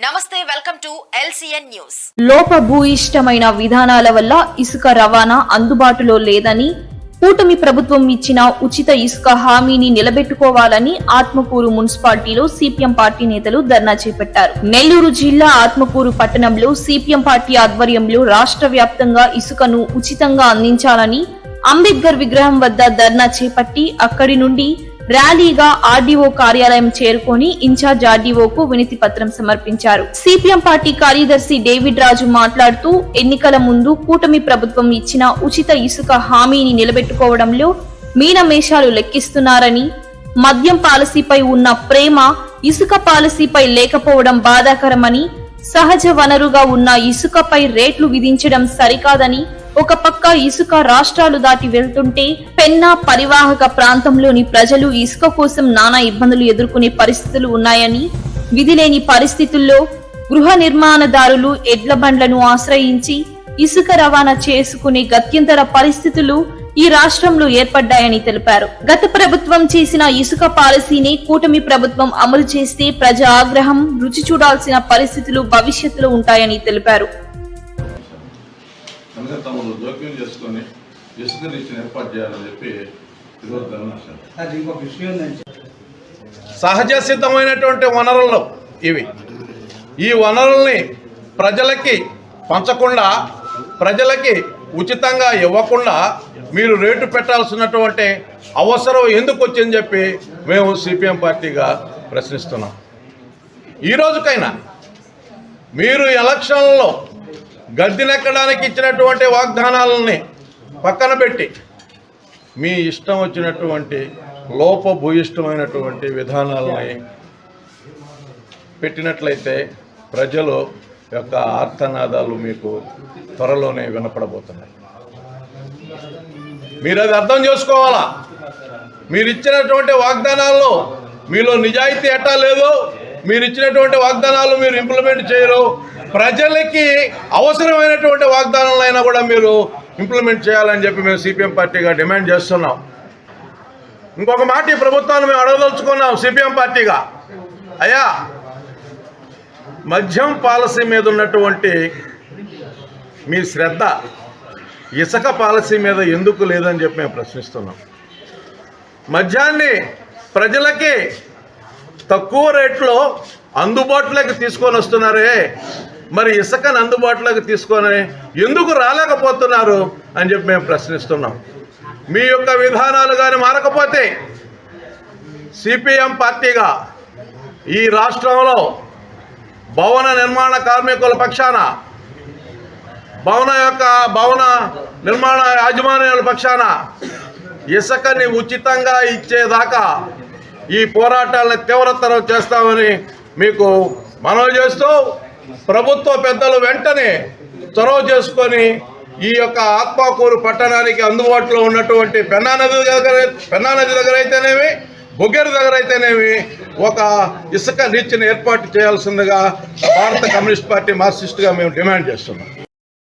నమస్తే welcome to LCN news. లోపభూయిష్టమైన విధానాల వల్ల ఇసుక రవాణా అందుబాటులో లేదని కూటమి ప్రభుత్వం ఇచ్చిన ఉచిత ఇసుక హామీని నిలబెట్టుకోవాలని ఆత్మకూరు మున్సిపాలిటీలో సిపిఎం పార్టీ నేతలు ధర్నా చేపట్టారు. నెల్లూరు జిల్లా ఆత్మకూరు పట్టణంలో సిపిఎం పార్టీ ఆధ్వర్యంలో రాష్ట్ర వ్యాప్తంగా ఇసుకను ఉచితంగా అందించాలని అంబేద్కర్ విగ్రహం వద్ద ధర్నా చేపట్టి అక్కడి నుండి ర్యాలీగా ఆర్డీఓ కార్యాలయం చేరుకొని ఇన్ఛార్జ్ ఆర్డీఓకు వినతి పత్రం సమర్పించారు. సిపిఎం పార్టీ కార్యదర్శి డేవిడ్ రాజు మాట్లాడుతూ ఎన్నికల ముందు కూటమి ప్రభుత్వం ఇచ్చిన ఉచిత ఇసుక హామీని నిలబెట్టుకోవడంలో మీనమేషాలు లెక్కిస్తున్నారని మద్యం పాలసీపై ఉన్న ప్రేమ ఇసుక పాలసీపై లేకపోవడం బాధాకరమని సహజ వనరుగా ఉన్న ఇసుకపై రేట్లు విధించడం సరికాదని ఒక పక్క ఇసుక రాష్ట్రాలు దాటి వెళ్తుంటే పెన్నా పరివాహక ప్రాంతంలోని ప్రజలు ఇసుక కోసం నానా ఇబ్బందులు ఎదుర్కొనే పరిస్థితులు ఉన్నాయని విధిలేని పరిస్థితుల్లో గృహ నిర్మాణదారులు ఎడ్ల బండ్లను ఆశ్రయించి ఇసుక రవాణా చేసుకునే గత్యంతర పరిస్థితులు ఈ రాష్ట్రంలో ఏర్పడ్డాయని తెలిపారు. గత ప్రభుత్వం చేసిన ఇసుక పాలసీని కూటమి ప్రభుత్వం అమలు చేస్తే ప్రజా ఆగ్రహం రుచి చూడాల్సిన పరిస్థితులు భవిష్యత్తులో ఉంటాయని తెలిపారు. అందుకని తమను జోక్యం చేసుకొని ఇసుక రీచ్ని ఏర్పాటు చేయాలని చెప్పి ఈరోజు సహజ సిద్ధమైనటువంటి వనరులు ఇవి. ఈ వనరుల్ని ప్రజలకి పంచకుండా ప్రజలకి ఉచితంగా ఇవ్వకుండా మీరు రేటు పెట్టాల్సినటువంటి అవసరం ఎందుకు వచ్చిందని చెప్పి మేము సిపిఎం పార్టీగా ప్రశ్నిస్తున్నాం. ఈ రోజుకైనా మీరు ఎలక్షన్లో గద్దెనెక్కడానికి ఇచ్చినటువంటి వాగ్దానాలని పక్కన పెట్టి మీ ఇష్టం వచ్చినటువంటి లోపభూయిష్టమైనటువంటి విధానాలని పెట్టినట్లయితే ప్రజలు యొక్క ఆర్తనాదాలు మీకు త్వరలోనే వినపడబోతున్నాయి. మీరు అది అర్థం చేసుకోవాలా? మీరు ఇచ్చినటువంటి వాగ్దానాల్లో మీలో నిజాయితీ ఎట్టా లేదు? మీరు ఇచ్చినటువంటి వాగ్దానాలు మీరు ఇంప్లిమెంట్ చేయరు? ప్రజలకి అవసరమైనటువంటి వాగ్దానాలైనా కూడా మీరు ఇంప్లిమెంట్ చేయాలని చెప్పి మేము సిపిఎం పార్టీగా డిమాండ్ చేస్తున్నాం. ఇంకొక మాట ఈ ప్రభుత్వాన్ని మేము అడగదలుచుకున్నాం సిపిఎం పార్టీగా. అయ్యా మద్యం పాలసీ మీద ఉన్నటువంటి మీ శ్రద్ధ ఇసుక పాలసీ మీద ఎందుకు లేదని చెప్పి మేము ప్రశ్నిస్తున్నాం. మద్యాన్ని ప్రజలకి తక్కువ రేట్లో అందుబాటులోకి తీసుకొని వస్తున్నారే? మరి ఇసుకను అందుబాటులోకి తీసుకొని ఎందుకు రాలేకపోతున్నారు అని చెప్పి మేము ప్రశ్నిస్తున్నాం. మీ యొక్క విధానాలు కానీ మారకపోతే సిపిఎం పార్టీగా ఈ రాష్ట్రంలో భవన నిర్మాణ కార్మికుల పక్షాన భవన యొక్క భవన నిర్మాణ యాజమాన్యాల పక్షాన ఇసుకని ఉచితంగా ఇచ్చేదాకా ఈ పోరాటాలను తీవ్రతరం చేస్తామని మీకు మనవి చేస్తూ ప్రభుత్వ పెద్దలు వెంటనే చొరవ చేసుకొని ఈ యొక్క ఆత్మకూరు పట్టణానికి అందుబాటులో ఉన్నటువంటి పెన్నా నది దగ్గర పెన్నా నది దగ్గర అయితేనేమి బొగ్గేరు దగ్గర అయితేనేమి ఒక ఇసుక రీచ్ని ఏర్పాటు చేయాల్సిందిగా భారత కమ్యూనిస్ట్ పార్టీ మార్క్సిస్ట్గా మేము డిమాండ్ చేస్తున్నాం.